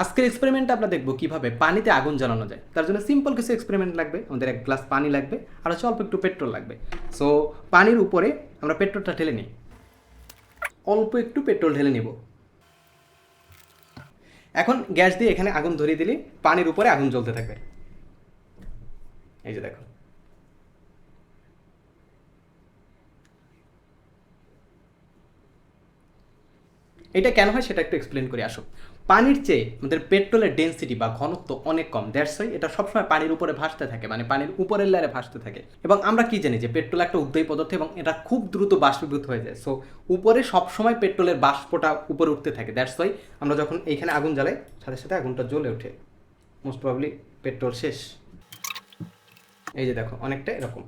আজকের এক্সপেরিমেন্টটা আমরা দেখব কীভাবে পানিতে আগুন জ্বালানো যায়। তার জন্য সিম্পল কিছু এক্সপেরিমেন্ট লাগবে, আমাদের এক গ্লাস পানি লাগবে, আর হচ্ছে অল্প একটু পেট্রোল লাগবে। সো পানির উপরে আমরা পেট্রোলটা ঢেলে নিই। অল্প একটু পেট্রোল ঢেলে নিব। এখন গ্যাস দিয়ে এখানে আগুন ধরিয়ে দিলে পানির উপরে আগুন জ্বলতে থাকবে। এই যে দেখো। এটা কেন হয় সেটা একটু এক্সপ্লেন করে, আসো। পানির চেয়ে আমাদের পেট্রোলের ডেন্সিটি বা ঘনত্ব অনেক কম। ওয়াই এটা সবসময় পানির উপরে ভাসতে থাকে মানে পানির উপরের লেয়ারে ভাসতে থাকে। এবং আমরা কি জানি যে পেট্রোল একটা উদ্যয়ী পদার্থ এবং এটা খুব দ্রুত বাষ্পীভূত হয়ে যায়। সো উপরে সবসময় পেট্রোলের বাষ্পটা উপরে উঠতে থাকে। ওয়াই আমরা যখন এইখানে আগুন জ্বালাই, সাথে সাথে আগুনটা জ্বলে ওঠে। মোস্ট প্রবলি পেট্রোল শেষ। এই যে দেখো, অনেকটা এরকম।